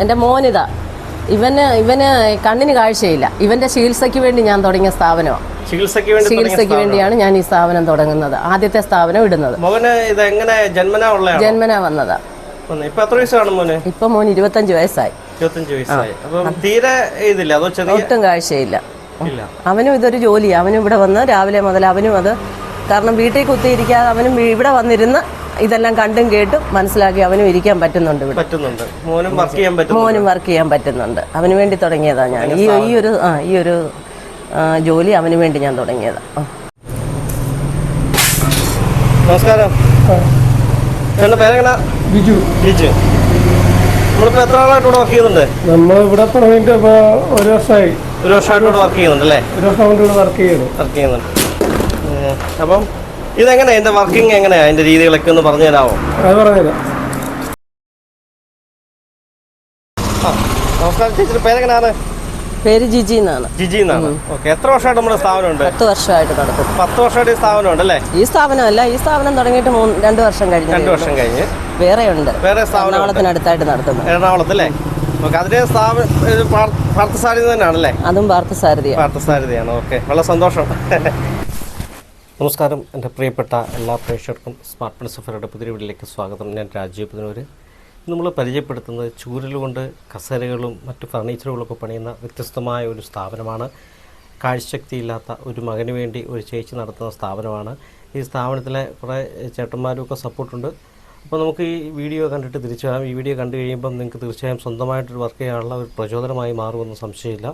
എന്റെ മോനിതാ. ഇവന് ഇവന് കണ്ണിന് കാഴ്ചയില്ല. ഇവന്റെ ചികിത്സയ്ക്ക് വേണ്ടി ഞാൻ തുടങ്ങിയ സ്ഥാപനമാണ് ചികിത്സയ്ക്ക് വേണ്ടി ചികിത്സയ്ക്ക് വേണ്ടിയാണ് ഞാൻ ഈ സ്ഥാപനം തുടങ്ങുന്നത്. ആദ്യത്തെ സ്ഥാപനം ഇടുന്നത്. ജന്മനാ വന്നതാ. വന്ന്. ഇപ്പൊ മോൻ ഇരുപത്തഞ്ച് വയസ്സായി. ഒട്ടും കാഴ്ചയില്ല. അവനും ഇതൊരു ജോലിയാണ് അവനും ഇവിടെ വന്ന് രാവിലെ മുതൽ അവനും അത് കാരണം വീട്ടിൽ കുത്തിയിരിക്കാതെ അവനും ഇവിടെ വന്നിരുന്ന് ഇതെല്ലാം കണ്ടും കേട്ടും മനസ്സിലാക്കി അവനും ഇരിക്കാൻ പറ്റുന്നുണ്ട് ഇവിടെ. പറ്റുന്നുണ്ട്. മോനും വർക്ക് ചെയ്യാൻ പറ്റും മോനും വർക്ക് ചെയ്യാൻ പറ്റുന്നുണ്ട്. അവന് വേണ്ടി തുടങ്ങിയതാണ് ഞാൻ. ഈ ഈ ഒരു ആ ഈ ഒരു ജോലി അവന് വേണ്ടി ഞാൻ തുടങ്ങിയതാണ് നമസ്കാരം. എന്റെ പേരെങ്ങനെ? ബിജു. ബിജു. നമ്മളിപ്പോ എത്ര വർക്ക് ചെയ്യുന്നുണ്ട്? നമ്മൾ ഇവിടെ തുടങ്ങിയിട്ട് ഒരു വർഷമായി ഒരു വർഷമായിട്ട് വർക്ക് ചെയ്യുന്നുണ്ട് അല്ലേ? ഒരു വർഷം കൊണ്ട് ഇവിടെ വർക്ക് ചെയ്യുന്നു. വർക്ക് ചെയ്യുന്നുണ്ട്. അപ്പം ഇതെങ്ങനെയാ എന്റെ വർക്കിംഗ് എങ്ങനെയാ? അതിന്റെ രീതികളൊക്കെ ഒന്ന് പറഞ്ഞു തരാമോ? അത് പറഞ്ഞുതരാം നമസ്കാരം ചേച്ചിയുടെ പേരെങ്ങനെയാണ്? പേര് ജിജി എന്നാണ്. ജിജി എന്നാണ്. ഓക്കെ എത്ര വർഷമായിട്ട് നമ്മുടെ സ്ഥാപനമുണ്ട്? പത്ത് വർഷമായിട്ട് നടക്കും പത്ത് വർഷമായിട്ട് ഈ സ്ഥാപനം ഉണ്ട് അല്ലേ? ഈ സ്ഥാപനമല്ല ഈ സ്ഥാപനം തുടങ്ങിയിട്ട് മൂന്ന് രണ്ട് വർഷം കഴിഞ്ഞു രണ്ട് വർഷം കഴിഞ്ഞ്. വേറെ ഉണ്ട്. വേറെ സ്ഥാപനം. എറണാകുളത്തിനടുത്തായിട്ട് നടത്തുന്നത് എറണാകുളത്ത് അല്ലേ? ഓക്കെ അതിന്റെ സ്ഥാപനം പാർത്ഥസാരഥി തന്നെയാണല്ലേ? അതും പാർത്ഥസാരഥിയാണ്. പാർത്ഥസാരഥിയാണ്. ഓക്കെ വളരെ സന്തോഷം. നമസ്കാരം. എന്റെ പ്രിയപ്പെട്ട എല്ലാ പ്രേക്ഷകർക്കും സ്മാർട്ട് പ്രിൻസിഫറുടെ പുതിയ വീട്ടിലേക്ക് സ്വാഗതം. ഞാൻ രാജീവ് പുതിനൂർ നമ്മൾ പരിചയപ്പെടുത്തുന്നത് ചൂരലുകൊണ്ട് കസേരകളും മറ്റു ഫർണിച്ചറുകളൊക്കെ പണിയുന്ന വ്യത്യസ്തമായ ഒരു സ്ഥാപനമാണ്. കാഴ്ചശക്തിയില്ലാത്ത ഒരു മകന് വേണ്ടി ഒരു ചേച്ചി നടത്തുന്ന സ്ഥാപനമാണ്. ഈ സ്ഥാപനത്തിലെ കുറേ ചേട്ടന്മാരും ഒക്കെ സപ്പോർട്ടുണ്ട്. അപ്പോൾ നമുക്ക് ഈ വീഡിയോ കണ്ടിട്ട് തിരിച്ചു ഈ വീഡിയോ കണ്ടു കഴിയുമ്പം നിങ്ങൾക്ക് തീർച്ചയായും സ്വന്തമായിട്ടൊരു വർക്ക് ചെയ്യാനുള്ള ഒരു പ്രചോദനമായി മാറുമെന്ന് സംശയമില്ല.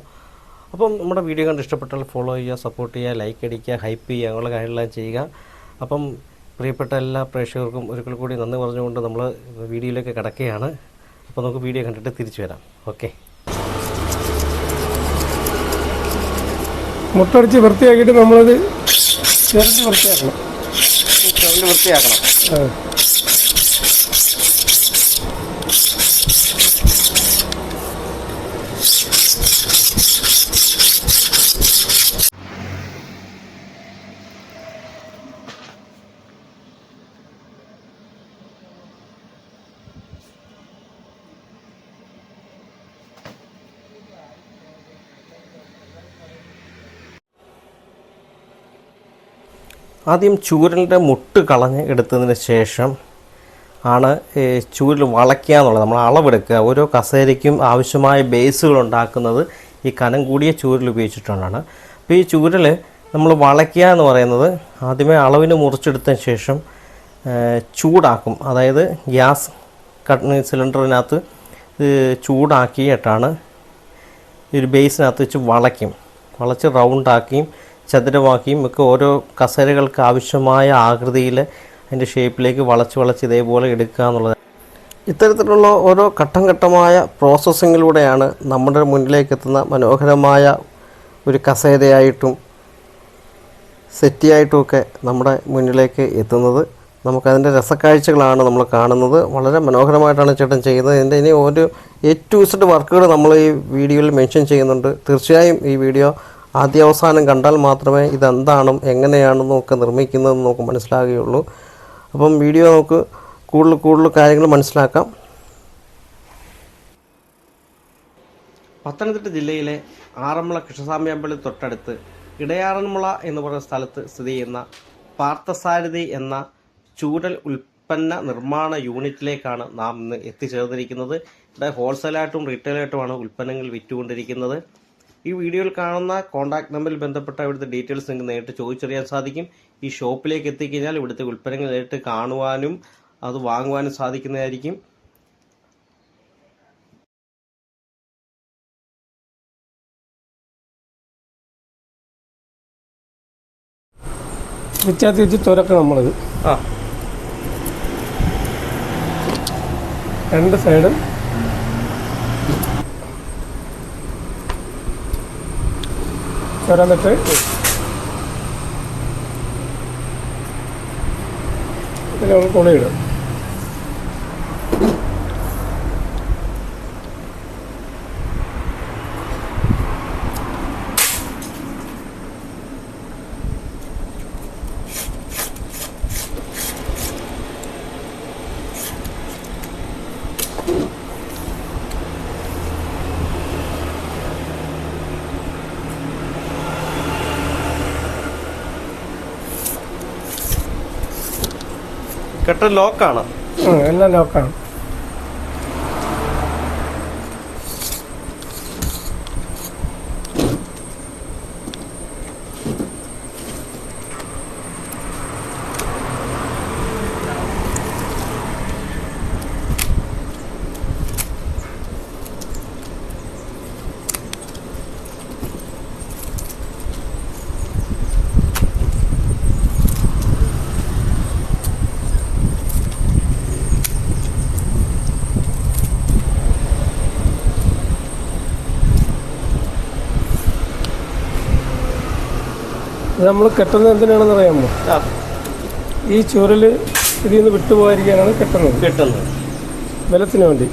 അപ്പം നമ്മുടെ വീഡിയോ കണ്ട് ഇഷ്ടപ്പെട്ടാൽ ഫോളോ ചെയ്യുക സപ്പോർട്ട് ചെയ്യുക ലൈക്ക് അടിക്കുക ഹൈപ്പ് ചെയ്യുക അങ്ങനെയുള്ള കാര്യങ്ങളെല്ലാം ചെയ്യുക. അപ്പം പ്രിയപ്പെട്ട എല്ലാ പ്രേക്ഷകർക്കും ഒരിക്കൽ കൂടി നന്ദി പറഞ്ഞുകൊണ്ട് നമ്മൾ വീഡിയോയിലേക്ക് കിടക്കുകയാണ്. അപ്പോൾ നമുക്ക് വീഡിയോ കണ്ടിട്ട് തിരിച്ചു വരാം. ഓക്കെ മുട്ടടിച്ച് വൃത്തിയാക്കിയിട്ട് നമ്മളത് വൃത്തിയാക്കണം. വൃത്തിയാക്കണം ആദ്യം ചൂരലിന്റെ മുട്ട് കളഞ്ഞ് എടുത്തതിന് ശേഷം ആണ് ചൂരൽ വളയ്ക്കുക എന്നുള്ളത്. നമ്മൾ അളവെടുക്കുക. ഓരോ കസേരയ്ക്കും ആവശ്യമായ ബേസുകൾ ഉണ്ടാക്കുന്നത് ഈ കനം കൂടിയ ചൂരൽ ഉപയോഗിച്ചിട്ടാണ്. അപ്പോൾ ഈ ചൂരൽ നമ്മൾ വളയ്ക്കുക എന്ന് പറയുന്നത് ആദ്യമേ അളവിന് മുറിച്ചെടുത്തതിന് ശേഷം ചൂടാക്കും. അതായത് ഗ്യാസ് കട്ട് സിലിണ്ടറിനകത്ത് ചൂടാക്കിയിട്ടാണ് ഒരു ബേസിനകത്ത് വെച്ച് വളയ്ക്കും. വളച്ച് റൗണ്ടാക്കിയും ചതുരമാക്കിയും ഒക്കെ ഓരോ കസേരകൾക്ക് ആവശ്യമായ ആകൃതിയിൽ അതിന്റെ ഷേപ്പിലേക്ക് വളച്ച് വളച്ച് ഇതേപോലെ എടുക്കുക എന്നുള്ളത്. ഇത്തരത്തിലുള്ള ഓരോ ഘട്ടം ഘട്ടമായ പ്രോസസ്സിങ്ങിലൂടെയാണ് നമ്മുടെ മുന്നിലേക്ക് എത്തുന്ന മനോഹരമായ ഒരു കസേരയായിട്ടും സെറ്റിയായിട്ടുമൊക്കെ നമ്മുടെ മുന്നിലേക്ക് എത്തുന്നത്. നമുക്കതിന്റെ രസക്കാഴ്ചകളാണ് നമ്മൾ കാണുന്നത്. വളരെ മനോഹരമായിട്ടാണ് ചേട്ടൻ ചെയ്യുന്നത്. ഇതിന്റെ ഇനി ഒരു എ ടു ഇസഡ് വർക്കുകൾ നമ്മൾ ഈ വീഡിയോയിൽ മെൻഷൻ ചെയ്യുന്നുണ്ട്. തീർച്ചയായും ഈ വീഡിയോ ആദ്യാവസാനം കണ്ടാൽ മാത്രമേ ഇതെന്താണെന്നും എങ്ങനെയാണെന്നും ഒക്കെ നിർമ്മിക്കുന്നതെന്ന് നമുക്ക് മനസ്സിലാകുകയുള്ളൂ. അപ്പം വീഡിയോ നമുക്ക് കൂടുതൽ കൂടുതൽ കാര്യങ്ങൾ മനസ്സിലാക്കാം. പത്തനംതിട്ട ജില്ലയിലെ ആറന്മുള കൃഷ്ണസ്വാമി അമ്പലം തൊട്ടടുത്ത് ഇടയാറന്മുള എന്ന് പറയുന്ന സ്ഥലത്ത് സ്ഥിതി ചെയ്യുന്ന പാർത്ഥസാരഥി എന്ന ചൂടൽ ഉൽപ്പന്ന നിർമ്മാണ യൂണിറ്റിലേക്കാണ് നാം ഇന്ന് എത്തിച്ചേർന്നിരിക്കുന്നത്. ഇവിടെ ഹോൾസെയിലായിട്ടും റീറ്റെയിലായിട്ടുമാണ് ഉൽപ്പന്നങ്ങൾ വിറ്റുകൊണ്ടിരിക്കുന്നത്. ഈ വീഡിയോയിൽ കാണുന്ന കോൺടാക്ട് നമ്പറിൽ ബന്ധപ്പെട്ട ഇവിടുത്തെ ഡീറ്റെയിൽസ് നിങ്ങൾക്ക് നേരിട്ട് ചോദിച്ചറിയാൻ സാധിക്കും. ഈ ഷോപ്പിലേക്ക് എത്തിക്കഴിഞ്ഞാൽ ഇവിടുത്തെ ഉൽപ്പന്നങ്ങൾ നേരിട്ട് കാണുവാനും അത് വാങ്ങുവാനും സാധിക്കുന്നതായിരിക്കും. വിച്ചാത്തി വെച്ച് തുരക്കണം നമ്മളത്. ആ. രണ്ട് സൈഡും തുറന്നിട്ട് ഇതിൽ കുളിയിടും കെട്ടൽ ലോക്കാണ് എല്ലാം ലോക്കാണ് ഇത് നമ്മൾ കെട്ടുന്നത് എന്തിനാണെന്ന് അറിയാമോ? ഈ ചുരൽ ഇതിൽ നിന്ന് വിട്ടുപോകാതിരിക്കാനാണ് കെട്ടുന്നത്. കെട്ടുന്നത്. ബലത്തിന് വേണ്ടി.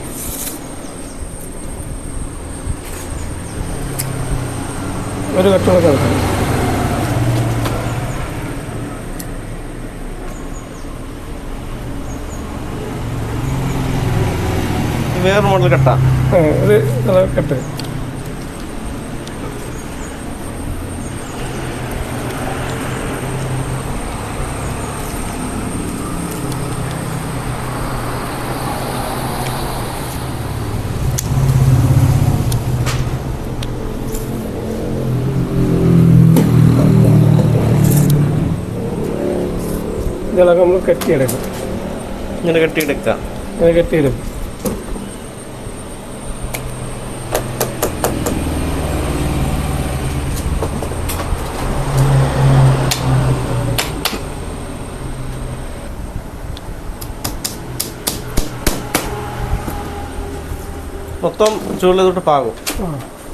ഒരു കെട്ടുള്ള കിടക്കും ഇത് വേറെ മോഡൽ കെട്ടാ. ഇത് കെട്ട്. ഇതൊക്കെ നമ്മൾ കെട്ടിയെടുക്കും. ഇങ്ങനെ കെട്ടിയെടുക്കാം ഇങ്ങനെ കെട്ടിയെടുക്കും. മൊത്തം ചൂടിൽ തൊട്ട് പാകും.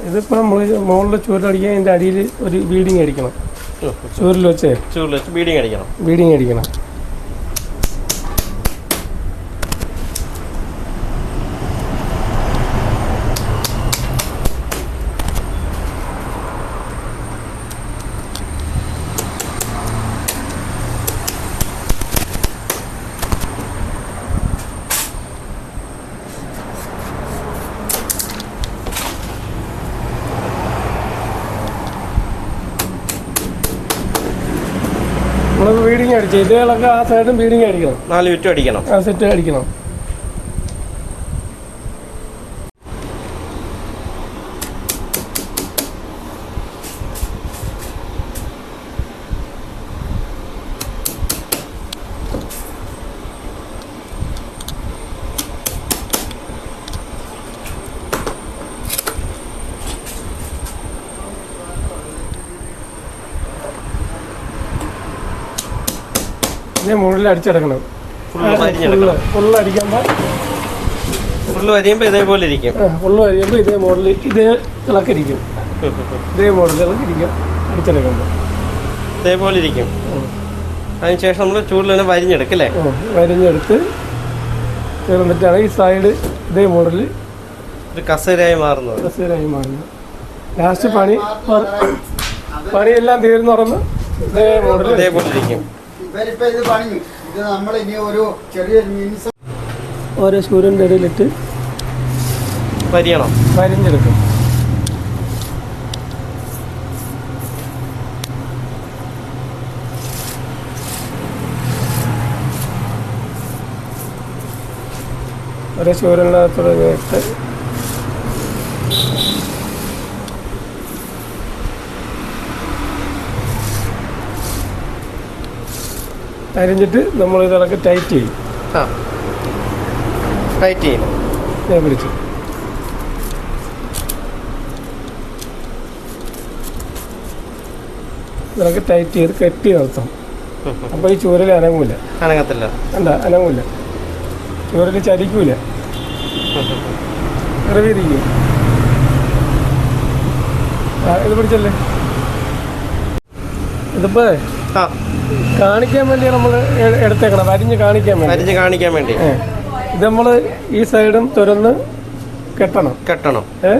ഇതിപ്പോൾ നമ്മൾ മുകളിൽ ചൂരടിക്കാൻ അതിന്റെ അടിയിൽ ഒരു ബീഡിങ് അടിക്കണം. ചൂരിൽ വെച്ച്. ചൂരിൽ വെച്ച് ബീഡിങ് അടിക്കണം. ബീഡിങ് അടിക്കണം നമ്മൾ ബീഡിങ് അടിച്ചു ഇതുകളൊക്കെ ആ സൈഡും ബീഡിങ് അടിക്കണം നാല് ചുറ്റും അടിക്കണം. ആ സെറ്റ് അടിക്കണം. ഇതിനെ മുകളിൽ അടിച്ചെടുക്കണം. ഫുള്ള് അടിക്കുമ്പോൾ ഫുള്ള് വരിയുമ്പോൾ ഇതേപോലെ ഇരിക്കും. ഫുള്ള് കഴിയുമ്പോൾ ഇതേ മോഡൽ ഇതേ ഇളക്കിരിക്കും ഇതേ മോഡൽ ഇളക്കിരിക്കും അടിച്ചെടുക്കുമ്പോൾ ഇതേപോലെ ഇരിക്കും. അതിനുശേഷം നമ്മൾ ചൂടിൽ തന്നെ വരിഞ്ഞെടുക്കല്ലേ വരിഞ്ഞെടുത്ത് ചേർന്നിട്ടാണ് ഈ സൈഡ് ഇതേ മോഡൽ ഒരു കസേരയായി മാറുന്നത്. കസേരയായി മാറുന്നത്. ലാസ്റ്റ് പണി പണിയെല്ലാം തീർന്നു പറഞ്ഞ് ഇതേ മോഡൽ ഇതേപോലെ ഇരിക്കും. ഇവരിപ്പോ ഇത് പണിയും ഇത് നമ്മൾ ഇനി ഒരു ചെറിയൊരു മിനിസം ഓരോ സൂര്യന്റെ ഇടയിലിട്ട് വരിയണം. വരിഞ്ഞെടുക്കും. ഓരോ സൂര്യനകത്തോടെ ഇട്ട് അരിഞ്ഞിട്ട് നമ്മൾ ഇതൊക്കെ ടൈറ്റ് ചെയ്യും. ആ. ടൈറ്റ് ചെയ്യും. ഞാൻ പിടിച്ചു. ഇതൊക്കെ ടൈറ്റ് ചെയ്ത് കെട്ടി നിർത്തണം അപ്പോൾ ഈ ചൂരൽ അനങ്ങൂല. അനങ്ങത്തില്ല. അല്ല അനങ്ങൂല. ചൂരൽ ചരിക്കൂല. ഇറവിയിരിക്കും ഇത് പിടിച്ചല്ലേ? ഇതിപ്പോ കാണിക്കാൻ വേണ്ടി നമ്മൾ എടുത്തേക്കണം അരിഞ്ഞ് കാണിക്കാൻ വേണ്ടി. അരിഞ്ഞ് കാണിക്കാൻ വേണ്ടി. ഇത് നമ്മൾ ഈ സൈഡും തുറന്ന് കെട്ടണം. കെട്ടണം. ഏ?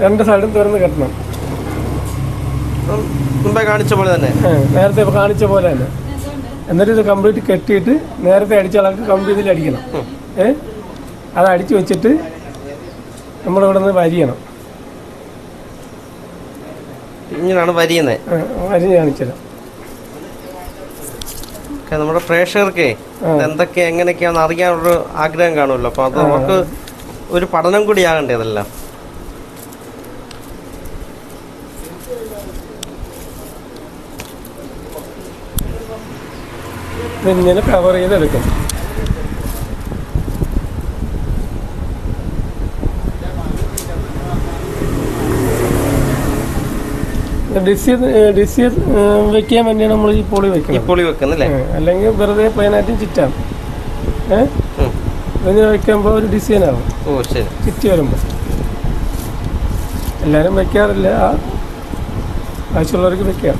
രണ്ട് സൈഡും തുറന്ന് കെട്ടണം. മുമ്പേ കാണിച്ച പോലെ തന്നെ. നേരത്തെ കാണിച്ച പോലെ തന്നെ. എന്നിട്ട് ഇത് കംപ്ലീറ്റ് കെട്ടിയിട്ട് നേരത്തെ അടിച്ച ആൾക്ക് കംപ്ലീറ്റിൽ അടിക്കണം. ഏ? അത് അടിച്ചു വെച്ചിട്ട് നമ്മളിവിടെ നിന്ന് വരിയണം. ഇങ്ങനെയാണ് വരിയുന്നത്. വരി ഓക്കെ നമ്മുടെ പ്രേക്ഷകർക്കേ എന്തൊക്കെ എങ്ങനെയൊക്കെയാണെന്ന് അറിയാനുള്ള ആഗ്രഹം കാണുമല്ലോ. അപ്പൊ അത് നമുക്ക് ഒരു പഠനം കൂടി ആകണ്ടേ അതെല്ലാം ഇതിങ്ങനെ കവർ ചെയ്തെടുക്കും? ഡിസി ഡിസി വെക്കാൻ വേണ്ടിയാണ് നമ്മൾ ഈ പൊളി വെക്കുന്നത് പുളി വെക്കുന്നല്ലേ അല്ലെങ്കിൽ വെറുതെ പ്ലെയിനായിട്ടും ചിറ്റാണ് ഏഹ് ഉം. വെക്കുമ്പോൾ ഒരു ഡിസൈനാണ് ഓ ശരി. ചുറ്റി വരുമ്പോൾ എല്ലാവരും വെക്കാറില്ല. ആ ആവശ്യമുള്ളവർക്ക് വെക്കാം.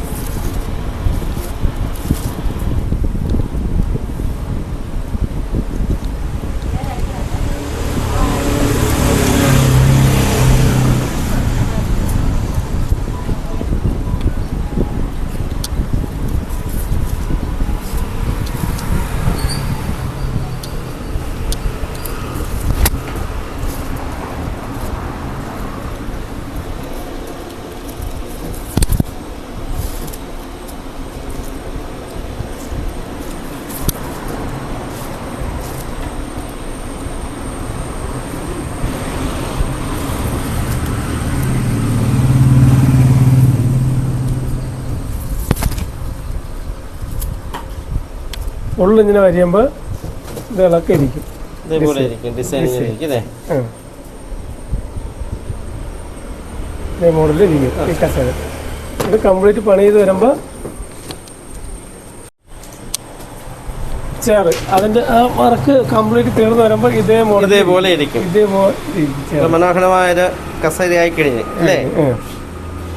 ഉള്ളിങ്ങനെ വരിയുമ്പോൾ ഇത് ഇളക്കിയിരിക്കും ഇതേപോലെ ഇരിക്കും ഡിസൈൻ ഇരിക്കും ഇതേ മോഡലിൽ ഇരിക്കും ഈ കസേര. ഇത് കംപ്ലീറ്റ് പണി ചെയ്ത് വരുമ്പോൾ ചേറ് അതിന്റെ ആ വർക്ക് കംപ്ലീറ്റ് തീർന്നു വരുമ്പോൾ ഇതേ മോഡൽ ഇതേപോലെ ഇരിക്കും. ഇതേപോലെ മനോഹരമായ കസേരയായി കഴിഞ്ഞ് അല്ലേ?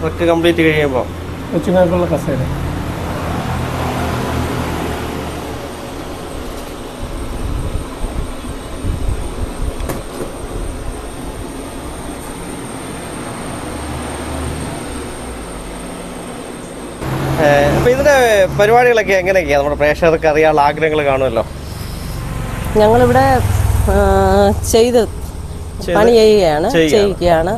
വർക്ക് കംപ്ലീറ്റ് കഴിയുമ്പോൾ. കൊച്ചുങ്ങൾക്കുള്ള കസേര അപ്പൊ ഇതിന്റെ പരിപാടികളൊക്കെ എങ്ങനെയൊക്കെയാ? നമ്മുടെ പ്രേക്ഷകർക്ക് അറിയാനുള്ള ആഗ്രഹങ്ങൾ കാണുമല്ലോ. ഞങ്ങളിവിടെ ചെയ്ത് പണി ചെയ്യുകയാണ് ചെയ്യുകയാണ്.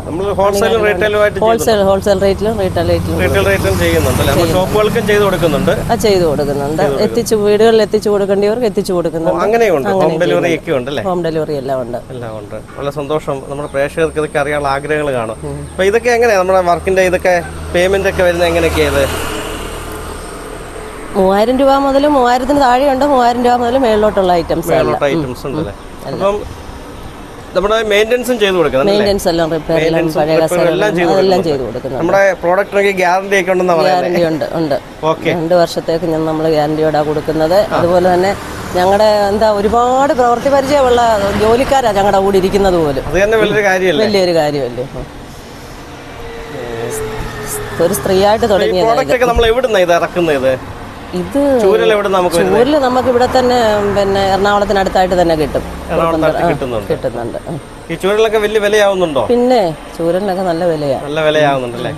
ഹോൾസെയിൽ ഹോൾസെയിൽ റേറ്റിലും റീറ്റെയിൽ റേറ്റിലും റീറ്റെയിൽ റേറ്റും ചെയ്യുന്നുണ്ട്. ഷോപ്പുകൾക്കും ചെയ്ത് കൊടുക്കുന്നുണ്ട്. ആ ചെയ്തു കൊടുക്കുന്നുണ്ട്. എത്തിച്ചു വീടുകളിൽ എത്തിച്ചു കൊടുക്കേണ്ടവർക്ക് എത്തിച്ചു കൊടുക്കുന്നുണ്ട്. അങ്ങനെയുണ്ട്. ഹോം ഡെലിവറി ഒക്കെ ഉണ്ട് ഹോം ഡെലിവറി എല്ലാം ഉണ്ട്. എല്ലാം ഉണ്ട്. വളരെ സന്തോഷം. നമ്മുടെ പ്രേക്ഷകർക്ക് ഇതൊക്കെ അറിയാനുള്ള ആഗ്രഹങ്ങൾ കാണും. അപ്പൊ ഇതൊക്കെ എങ്ങനെയാ? നമ്മുടെ വർക്കിന്റെ ഇതൊക്കെ പേയ്മെന്റ് ഒക്കെ വരുന്നത് എങ്ങനെയൊക്കെയാ ഇത്? മൂവായിരം രൂപ മുതൽ മൂവായിരത്തിന് താഴെയുണ്ട് മൂവായിരം രൂപ മുതൽ മേളിലോട്ടുള്ള ഐറ്റംസ് ഐറ്റംസ് ഉണ്ടല്ലേ? അപ്പം നമ്മുടെ മെയിന്റെനൻസും ചെയ്തു കൊടുക്കുന്നത് മെയിന്റെനൻസ് എല്ലാം റിപ്പയർ എല്ലാം പഴയ എല്ലാം ചെയ്തു കൊടുക്കുന്നു നമ്മുടെ പ്രോഡക്റ്റിനൊക്കെ ഗ്യാരണ്ടി ഒക്കെ ഉണ്ടെന്ന് ഗ്യാരണ്ടി ഉണ്ട് ഉണ്ട്. ഓക്കെ രണ്ട് വർഷത്തേക്ക് ഞാൻ നമ്മൾ ഗ്യാരണ്ടിയോടെ കൊടുക്കുന്നത്. അതുപോലെ തന്നെ ഞങ്ങളുടെ എന്താ ഒരുപാട് പ്രവൃത്തി പരിചയമുള്ള ജോലിക്കാരാണ് ഞങ്ങളുടെ കൂടെ ഇരിക്കുന്നത് പോലും. വലിയൊരു കാര്യമല്ലേ? ഒരു സ്ത്രീയായിട്ട് തുടങ്ങിയത് നമ്മൾ എവിടുന്ന ഇത് ഇറക്കുന്നത്? ഇത് ചൂരൽ നമുക്ക് ഇവിടെ തന്നെ പിന്നെ എറണാകുളത്തിനടുത്തായിട്ട് തന്നെ കിട്ടും. കിട്ടുന്നുണ്ട്. ഈ ചൂരലൊക്കെ വലിയ വിലയാവുന്നുണ്ടോ? പിന്നെ ചൂരലിനൊക്കെ നല്ല വിലയാണ് നല്ല വിലയാവുന്നുണ്ടല്ലേ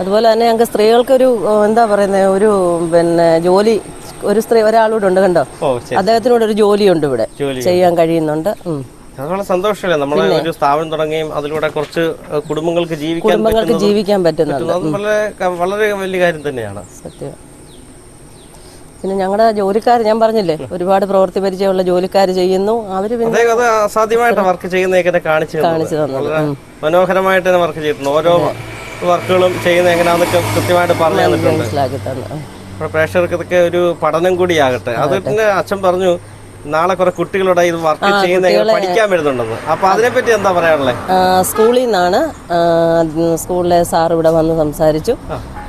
അതുപോലെ തന്നെ ഞങ്ങൾക്ക് സ്ത്രീകൾക്ക് ഒരു എന്താ പറയുന്നത് ഒരു പിന്നെ ജോലി ഒരു സ്ത്രീ ഒരാളൂടെ ഉണ്ട് കണ്ടോ? അദ്ദേഹത്തിനോട് ഒരു ജോലിയുണ്ട് ഇവിടെ. ചെയ്യാൻ കഴിയുന്നുണ്ട്. ഉം. സന്തോഷമല്ലേ? നമ്മൾ ഒരു സ്ഥാപനം തുടങ്ങുകയും അതിലൂടെ കുറച്ച് കുടുംബങ്ങൾക്ക് ജീവിക്കാൻ കുടുംബങ്ങൾക്ക് ജീവിക്കാൻ വളരെ വളരെ വലിയ കാര്യം തന്നെയാണ്. സത്യം. പിന്നെ ഞങ്ങളുടെ ജോലിക്കാർ ഞാൻ പറഞ്ഞില്ലേ ഒരുപാട് പ്രവൃത്തി പരിചയമുള്ള ജോലിക്കാർ ചെയ്യുന്നു. അവർ അസാധ്യമായിട്ട് വർക്ക് ചെയ്യുന്നതൊക്കെ കാണിച്ചു തന്നത്. മനോഹരമായിട്ട് തന്നെ വർക്ക് ചെയ്തിട്ടുണ്ട്. ഓരോ വർക്കുകളും ചെയ്യുന്ന എങ്ങനെയാണെന്നൊക്കെ കൃത്യമായിട്ട് പറഞ്ഞു തന്നിട്ടുണ്ട്. മനസ്സിലാക്കി തന്നെ. പ്രേക്ഷകർക്ക് ഇതൊക്കെ ഒരു പഠനം കൂടിയാകട്ടെ. അത്. പിന്നെ അച്ഛൻ പറഞ്ഞു നാളെ കുറെ കുട്ടികളോട് ഇത് വർക്ക് ചെയ്യുന്ന പഠിക്കാൻ വരുന്നുണ്ടെന്ന്. അപ്പൊ അതിനെപ്പറ്റി എന്താ പറയാനുള്ളത് സ്കൂളിൽ നിന്നാണ് സ്കൂളിലെ സാർ ഇവിടെ വന്ന് സംസാരിച്ചു.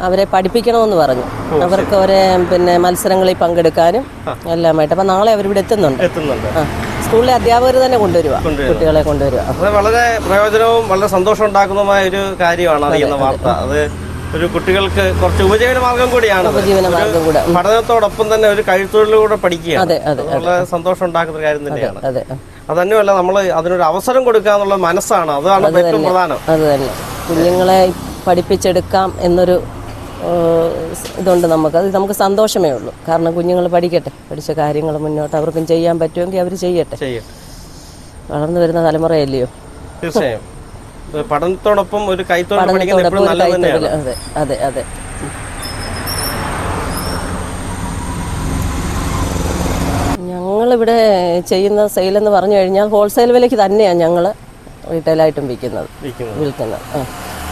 അവരെ പഠിപ്പിക്കണമെന്ന് പറഞ്ഞു. അവർക്ക് അവരെ പിന്നെ മത്സരങ്ങളിൽ പങ്കെടുക്കാനും എല്ലാമായിട്ട്. അപ്പൊ നാളെ അവരിവിടെ എത്തുന്നുണ്ട്. എത്തുന്നുണ്ട്. സ്കൂളിലെ അധ്യാപകർ തന്നെ കൊണ്ടുവരിക കുട്ടികളെ കൊണ്ടുവരിക വളരെ പ്രയോജനവും വളരെ സന്തോഷം ഉണ്ടാക്കുന്നതുമായ ഒരു കാര്യമാണ് അറിയുന്ന വാർത്ത. അത് ഒരു കുട്ടികൾക്ക് കുറച്ച് ഉപജീവന മാർഗം കൂടിയാണ് ഉപജീവന മാർഗം കൂടെ. പഠനത്തോടൊപ്പം തന്നെ ഒരു കഴിത്തൊഴിലൂടെ പഠിക്കുക സന്തോഷം ഉണ്ടാക്കുന്ന കാര്യം തന്നെയാണ്. അതെ തന്നെയല്ല അതന്നെയല്ല നമ്മൾ അതിനൊരു അവസരം കൊടുക്കുക എന്നുള്ള മനസ്സാണ്. അതാണ് ഏറ്റവും പ്രധാനം. അത് തന്നെ. കുഞ്ഞുങ്ങളെ പഠിപ്പിച്ചെടുക്കാം എന്നൊരു ഇതുണ്ട് നമുക്ക്. അത് നമുക്ക് സന്തോഷമേ ഉള്ളൂ. കാരണം കുഞ്ഞുങ്ങൾ പഠിക്കട്ടെ. പഠിച്ച കാര്യങ്ങൾ മുന്നോട്ട് അവർക്കും ചെയ്യാൻ പറ്റുമെങ്കിൽ അവർ ചെയ്യട്ടെ. ചെയ്യും വളർന്നു വരുന്ന തലമുറയല്ലയോ? തീർച്ചയായും. പഠനത്തോടൊപ്പം ഒരു അതെ അതെ അതെ. ഞങ്ങളിവിടെ ചെയ്യുന്ന സെയിൽ എന്ന് പറഞ്ഞു കഴിഞ്ഞാൽ ഹോൾസെയിൽ വിലയ്ക്ക് തന്നെയാണ് ഞങ്ങൾ റീറ്റെയിലായിട്ടും വിൽക്കുന്നത്. വിൽക്കുന്നത്.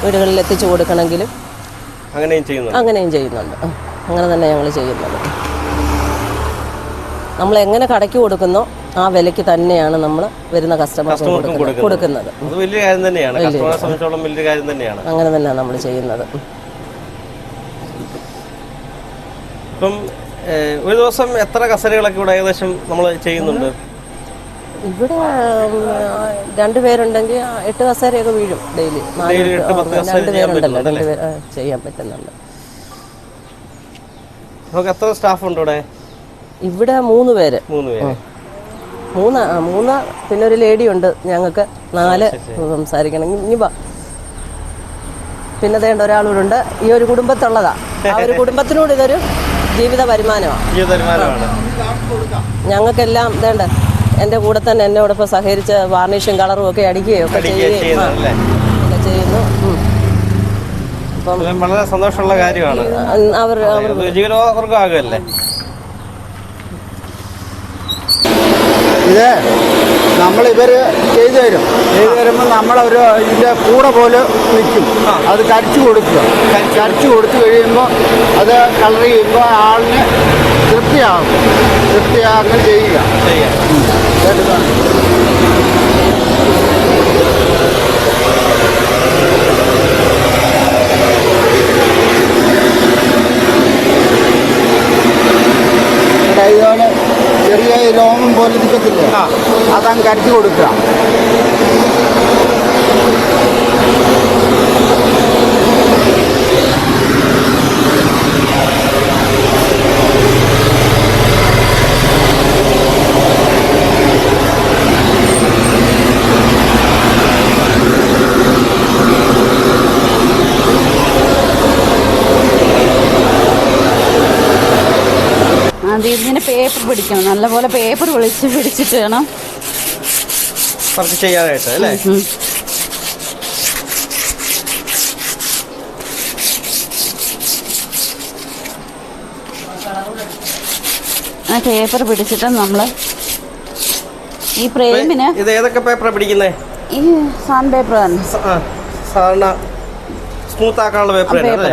വീടുകളിൽ എത്തിച്ചു കൊടുക്കണമെങ്കിലും അങ്ങനെയും ചെയ്യുന്നുണ്ട്. അങ്ങനെയും ചെയ്യുന്നുണ്ട്. അങ്ങനെ തന്നെ ഞങ്ങൾ ചെയ്യുന്നുണ്ട് നമ്മൾ എങ്ങനെ കടയ്ക്ക് കൊടുക്കുന്നോ ആ വിലയ്ക്ക് തന്നെയാണ് നമ്മൾ വരുന്ന കസ്റ്റമർക്ക് കൊടുക്കുന്നത്. വലിയ കാര്യം തന്നെയാണ്. വലിയ കാര്യം. തന്നെയാണ്. അങ്ങനെ തന്നെയാണ് നമ്മൾ ചെയ്യുന്നത്. ഇപ്പം ഒരു ദിവസം എത്ര കസരകളൊക്കെ ഇവിടെ ഏകദേശം നമ്മൾ ചെയ്യുന്നുണ്ട്? ഇവിടെ രണ്ടുപേരുണ്ടെങ്കിൽ എട്ട് കസേരയൊക്കെ വീഴും ഡെയിലി. നാല് Daily എട്ട് ആ, പത്ത് ചെയ്യാൻ പേരുണ്ടല്ലോ പറ്റുന്നുണ്ട് രണ്ട് പേര് ആ, ചെയ്യാൻ പറ്റുന്നുണ്ട്. നമുക്ക് എത്ര സ്റ്റാഫ് ഉണ്ട് ഇവിടെ? ഇവിടെ മൂന്ന് പേര്. മൂന്ന് പേര്. മൂന്ന് ആ, മൂന്ന് പിന്നെ ഒരു ലേഡി ഉണ്ട് ഞങ്ങൾക്ക്. നാല് സംസാരിക്കണം. ഇനി- വാ. പിന്നെ വേണ്ട ഒരാളൂടുണ്ട് ഈ ഒരു കുടുംബത്തുള്ളതാ. ആ ഒരു കുടുംബത്തിനോട് ഇതൊരു ജീവിത വരുമാനമാണ്. ഞങ്ങൾക്കെല്ലാം വേണ്ട എന്റെ കൂടെ തന്നെ എന്നോടൊപ്പം സഹകരിച്ച് വാർണിഷും കളറും ഒക്കെ അടിക്കുകയും ഒക്കെ അടിക്കുകയും ചെയ്യുകയും ഒക്കെ ചെയ്യുന്നു. വളരെ സന്തോഷമുള്ള കാര്യമാണ്. അവർ അവർ ആകുമല്ലേ? ഇത് നമ്മൾ ഇവർ ചെയ്തു തരും. ചെയ്തു തരുമ്പോൾ നമ്മളൊരു ഇതിന്റെ കൂടെ പോലെ നിൽക്കും. അത് കരിച്ചു കൊടുക്കുക. കരിച്ചു കൊടുത്തു കഴിയുമ്പോൾ അത് കളർ ചെയ്യുമ്പോൾ ആളിന് തൃപ്തിയാകും. തൃപ്തിയാകും ചെയ്യുക. ചെയ്യാം കേട്ടോ? ഇവിടെ ഇതുപോലെ ചെറിയ രോമം പോലെ നിൽക്കത്തില്ലേ അതങ്ങ് കരച്ചു കൊടുക്കുക. ആദ്യം ഇതിന് പേപ്പർ പിടിക്കണം. നല്ലപോലെ പേപ്പർ വിളിച്ച് പിടിച്ചിട്ട് വേണം. ചെയ്യാനായിട്ട് അല്ലേ. ആ പേപ്പർ പിടിച്ചിട്ട് നമ്മൾ ഈ ഫ്രെയിമിന് ഇത് ഏതൊക്കെ പേപ്പറാണ് പിടിക്കുന്നത് ഈ സാൻഡ് പേപ്പർ തന്നെ സാധാരണ സ്മൂത്ത് ആക്കാനുള്ള പേപ്പർ.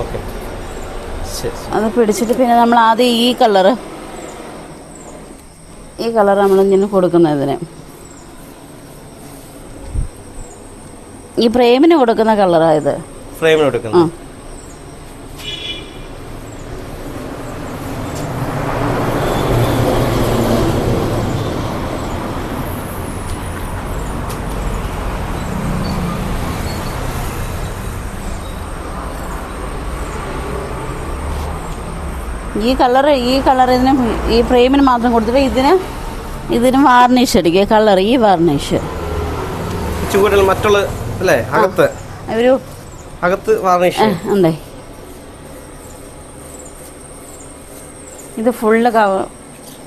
ഓക്കെ അത് പിടിച്ചിട്ട് പിന്നെ നമ്മൾ ആദ്യം ഈ കളറ് ഈ കളർ നമ്മളിങ്ങനെ കൊടുക്കുന്നത് ഇതിന്. ഈ ഫ്രെയിമിന് കൊടുക്കുന്ന കളറാണ് ഇത്. ഫ്രെയിമിന് ആ. ഈ കളർ ഈ കളർ ഇതിന് ഈ ഫ്രെയിമിന് മാത്രം കൊടുത്തിട്ട് ഇതിന് ഇതിന് വാർണിഷ് അടിക്കുക. കളർ ഈ വാർണിഷ് ചൂരൽ മറ്റുള്ള അല്ലേ? അകത്ത്. ഒരു അകത്ത് വാർണിഷ് ഉണ്ടേ. ഇത് ഫുള്ള്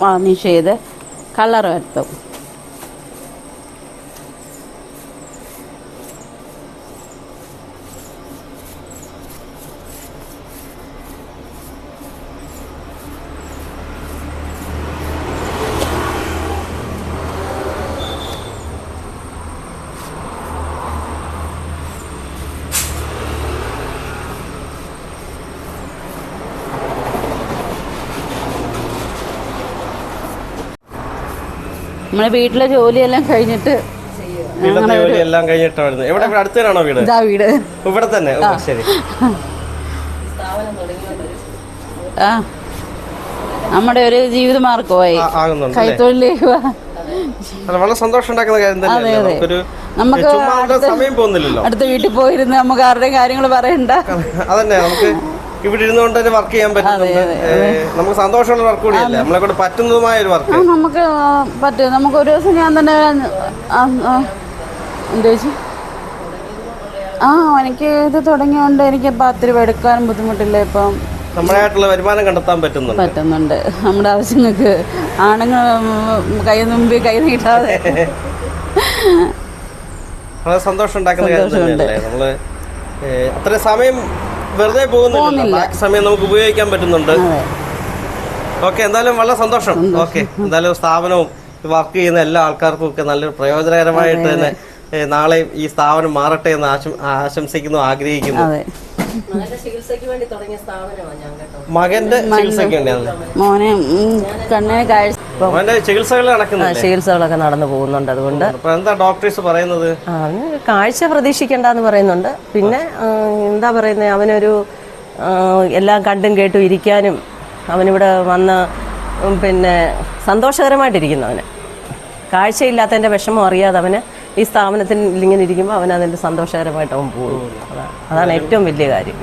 വാർണിഷ് ചെയ്ത് കളർ വരുത്തും. നമ്മുടെ വീട്ടിലെ ജോലിയെല്ലാം കഴിഞ്ഞിട്ട് ഞങ്ങളുടെ ജോലി എല്ലാം കഴിഞ്ഞിട്ടാണ് എവിടെ അടുത്ത് തന്നെയാണോ വീട്? വീട്. ഇവിടെ തന്നെ. ശരി. ആ. നമ്മുടെ ഒരു ജീവിത മാർഗമായി കൈത്തൊഴിൽ? വളരെ സന്തോഷം ഉണ്ടാക്കുന്ന കാര്യം അതെ. നമുക്ക് സമയം പോകുന്നില്ലല്ലോ. അടുത്ത വീട്ടിൽ പോയിരുന്ന് നമുക്ക് ആരുടെയും കാര്യങ്ങൾ പറയണ്ട. അതന്നെ നമുക്ക് ഇവിടെ ഇരുന്നുകൊണ്ട് തന്നെ വർക്ക് ചെയ്യാൻ പറ്റുന്നുണ്ട് നമുക്ക് സന്തോഷമുള്ള വർക്ക് കൂടിയല്ലേ നമ്മളെ കൊണ്ട് പറ്റുന്നതുമായ ഒരു വർക്ക് നമുക്ക് പറ്റും. നമുക്ക് ഒരു ദിവസം ഞാൻ തന്നെ എന്താ ആ എനിക്ക് ഇത് തുടങ്ങിയോണ്ട് എനിക്ക് പത്ത് രൂപ എടുക്കാനും ബുദ്ധിമുട്ടില്ല. ഇപ്പം നമ്മളായിട്ടുള്ള വരുമാനം കണ്ടെത്താൻ പറ്റുന്നുണ്ട്. പറ്റുന്നുണ്ട്. നമ്മുടെ ആവശ്യങ്ങൾക്ക് ആണുങ്ങൾ കൈ മുമ്പിൽ കൈ നീട്ടാതെ. സന്തോഷം ഉണ്ടാക്കുന്ന കാര്യം സന്തോഷമുണ്ട്. തന്നെയല്ലേ നമ്മൾ ഏ, അത്രയും സമയം വെറുതെ പോകുന്നില്ല. ബാക്കി സമയം നമുക്ക് ഉപയോഗിക്കാൻ പറ്റുന്നുണ്ട്. ഓക്കെ എന്തായാലും വളരെ സന്തോഷം. ഓക്കെ എന്തായാലും സ്ഥാപനവും വർക്ക് ചെയ്യുന്ന എല്ലാ ആൾക്കാർക്കും ഒക്കെ നല്ലൊരു പ്രയോജനകരമായിട്ട് തന്നെ നാളെയും ഈ സ്ഥാപനം മാറട്ടെ എന്ന് ആശം- ആശംസിക്കുന്നു ആഗ്രഹിക്കുന്നു. മകന്റെ ചികിത്സയ്ക്ക് വേണ്ടി തുടങ്ങിയ സ്ഥാപനമാണ് ഞാൻ കേട്ടോ. മകന്റെ ചികിത്സയ്ക്ക് മോനെ കണ്ണിന് കാഴ്ച അവന്റെ ചികിത്സകൾ നടക്കുന്നുണ്ട് ചികിത്സകളൊക്കെ നടന്നു പോകുന്നുണ്ട് അതുകൊണ്ട്. എന്താ ഡോക്ടേഴ്സ് പറയുന്നത്? ആ, അവന് കാഴ്ച പ്രതീക്ഷിക്കേണ്ടെന്ന് പറയുന്നുണ്ട്. പിന്നെ എന്താ പറയുന്നത് അവനൊരു എല്ലാം കണ്ടും കേട്ടും ഇരിക്കാനും അവനിവിടെ വന്ന് പിന്നെ സന്തോഷകരമായിട്ടിരിക്കുന്നു അവന്. കാഴ്ചയില്ലാത്തതിന്റെ വിഷമം അറിയാതെ അവന് ഈ സ്ഥാപനത്തിൽ ഇങ്ങനെ ഇരിക്കുമ്പോൾ അവൻ അതിന്റെ സന്തോഷകരമായിട്ട് അവൻ പോകും. അതാണ് അതാണ് ഏറ്റവും വലിയ കാര്യം.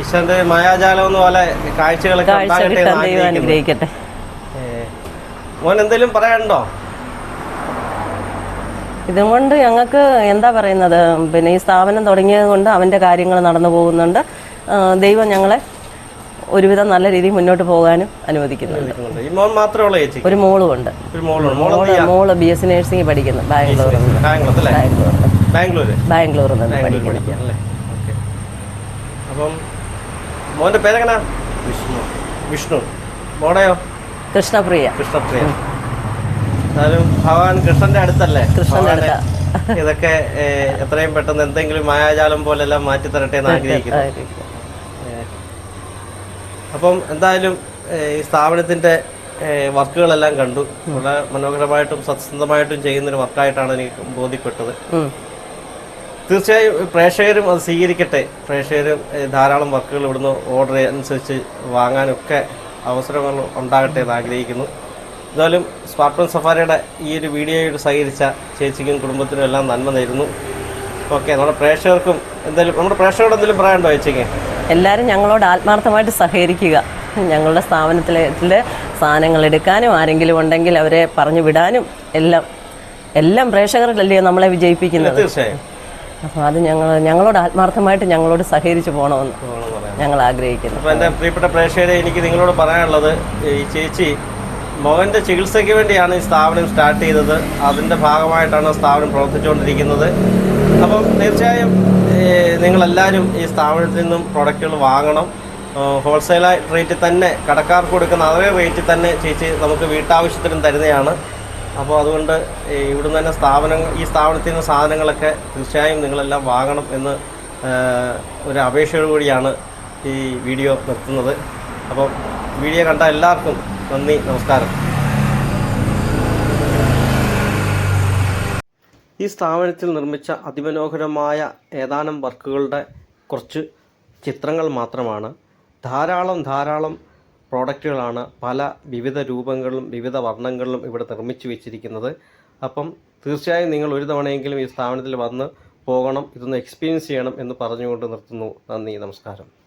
ഈശ്വരന്റെ മായാജാലം എന്ന പോലെ കാഴ്ചകളൊക്കെ ദൈവം. അനുഗ്രഹിക്കട്ടെ. മോൻ എന്തെങ്കിലും പറയാനുണ്ടോ? ഇതുകൊണ്ട് ഞങ്ങൾക്ക് എന്താ പറയുന്നത്? പിന്നെ ഈ സ്ഥാപനം തുടങ്ങിയത് കൊണ്ട് അവന്റെ കാര്യങ്ങൾ നടന്നു പോകുന്നുണ്ട്. ദൈവം ഞങ്ങളെ ഒരുവിധം നല്ല രീതിയിൽ മുന്നോട്ട് പോകാനും അനുവദിക്കുന്നുണ്ട്. ഒരു മോളുമുണ്ട് ഒരു മോൾ മോൾ മോൾ ബി എസ് സി നഴ്സിംഗ് പഠിക്കുന്നു. ബാംഗ്ലൂർ അല്ലേ? ബാംഗ്ലൂർ ബാംഗ്ലൂരിൽ നിന്ന് പഠിക്കുന്നു. അപ്പം മോന്റെ പേരെങ്ങനാ? വിഷ്ണു. വിഷ്ണു. മോടെയോ കൃഷ്ണപ്രിയ. കൃഷ്ണപ്രിയ. ഭഗവാൻ കൃഷ്ണന്റെ അടുത്തല്ലേ? കൃഷ്ണന്റെ അടുത്ത. ഇതൊക്കെ എത്രയും പെട്ടെന്ന് എന്തെങ്കിലും മായാജാലം പോലെല്ലാം മാറ്റി തരട്ടെ എന്ന് ആഗ്രഹിക്കുന്നു. അപ്പം എന്തായാലും ഈ സ്ഥാപനത്തിന്റെ വർക്കുകളെല്ലാം കണ്ടു. വളരെ മനോഹരമായിട്ടും സത്യസന്ധമായിട്ടും ചെയ്യുന്നൊരു വർക്കായിട്ടാണ് എനിക്ക് ബോധ്യപ്പെട്ടത്. തീർച്ചയായും പ്രേക്ഷകരും അത് സ്വീകരിക്കട്ടെ. പ്രേക്ഷകരും ധാരാളം വർക്കുകൾ ഇവിടുന്ന് ഓർഡർ അനുസരിച്ച് വാങ്ങാനൊക്കെ അവസരങ്ങൾ ഉണ്ടാകട്ടെ എന്ന് ആഗ്രഹിക്കുന്നു. എന്തായാലും സ്മാർട്ട് സഫാരിയുടെ ഈ ഒരു വീഡിയോയോട് സഹകരിച്ച ചേച്ചിക്കും കുടുംബത്തിനും എല്ലാം നന്മ നേരുന്നു. ഓക്കെ നമ്മുടെ പ്രേക്ഷകർക്കും എന്തായാലും നമ്മുടെ പ്രേക്ഷകരോട് എന്തെങ്കിലും പറയാനുണ്ടോ ചേച്ചിക്ക്? എല്ലാവരും ഞങ്ങളോട് ആത്മാർത്ഥമായിട്ട് സഹകരിക്കുക. ഞങ്ങളുടെ സ്ഥാപനത്തിലെ ത്തിലെ സാധനങ്ങൾ എടുക്കാനും ആരെങ്കിലും ഉണ്ടെങ്കിൽ അവരെ പറഞ്ഞു വിടാനും എല്ലാം എല്ലാം പ്രേക്ഷകരല്ലേ നമ്മളെ വിജയിപ്പിക്കുന്നത്. അപ്പൊ അപ്പോൾ അത് ഞങ്ങൾ ഞങ്ങളോട് ആത്മാർത്ഥമായിട്ട് ഞങ്ങളോട് സഹകരിച്ച് പോകണമെന്ന് ഞങ്ങൾ ആഗ്രഹിക്കുന്നു. അപ്പോൾ എന്റെ പ്രിയപ്പെട്ട പ്രേക്ഷകരെ എനിക്ക് നിങ്ങളോട് പറയാനുള്ളത് ഈ ചേച്ചി മകന്റെ ചികിത്സയ്ക്ക് വേണ്ടിയാണ് ഈ സ്ഥാപനം സ്റ്റാർട്ട് ചെയ്തത്. അതിന്റെ ഭാഗമായിട്ടാണ് സ്ഥാപനം പ്രവർത്തിച്ചുകൊണ്ടിരിക്കുന്നത്. അപ്പം തീർച്ചയായും നിങ്ങളെല്ലാവരും ഈ സ്ഥാപനത്തിൽ നിന്നും പ്രൊഡക്റ്റുകൾ വാങ്ങണം. ഹോൾസെയിൽ റേറ്റിൽ തന്നെ കടക്കാർക്ക് കൊടുക്കുന്ന അതേ റേറ്റിൽ തന്നെ ചേച്ചി നമുക്ക് വീട്ടാവശ്യത്തിനും തരുന്നതാണ്. അപ്പോൾ അതുകൊണ്ട് ഇവിടുന്ന് തന്നെ സ്ഥാപനങ്ങൾ ഈ സ്ഥാപനത്തിൽ നിന്ന് സാധനങ്ങളൊക്കെ തീർച്ചയായും നിങ്ങളെല്ലാം വാങ്ങണം എന്ന് ഒരു അപേക്ഷയോട് കൂടിയാണ് ഈ വീഡിയോ നിർത്തുന്നത്. അപ്പോൾ വീഡിയോ കണ്ട എല്ലാവർക്കും നന്ദി നമസ്കാരം. ഈ സ്ഥാപനത്തിൽ നിർമ്മിച്ച അതിമനോഹരമായ ഏതാനും വർക്കുകളുടെ കുറച്ച് ചിത്രങ്ങൾ മാത്രമാണ്. ധാരാളം ധാരാളം പ്രോഡക്റ്റുകളാണ് പല വിവിധ രൂപങ്ങളിലും വിവിധ വർണങ്ങളിലും ഇവിടെ നിർമ്മിച്ചു വെച്ചിരിക്കുന്നത്. അപ്പം തീർച്ചയായും നിങ്ങൾ ഒരു തവണയെങ്കിലും ഈ സ്ഥാപനത്തിൽ വന്ന് പോകണം ഇതൊന്ന് എക്സ്പീരിയൻസ് ചെയ്യണം എന്ന് പറഞ്ഞുകൊണ്ട് നിർത്തുന്നു. നന്ദി നമസ്കാരം.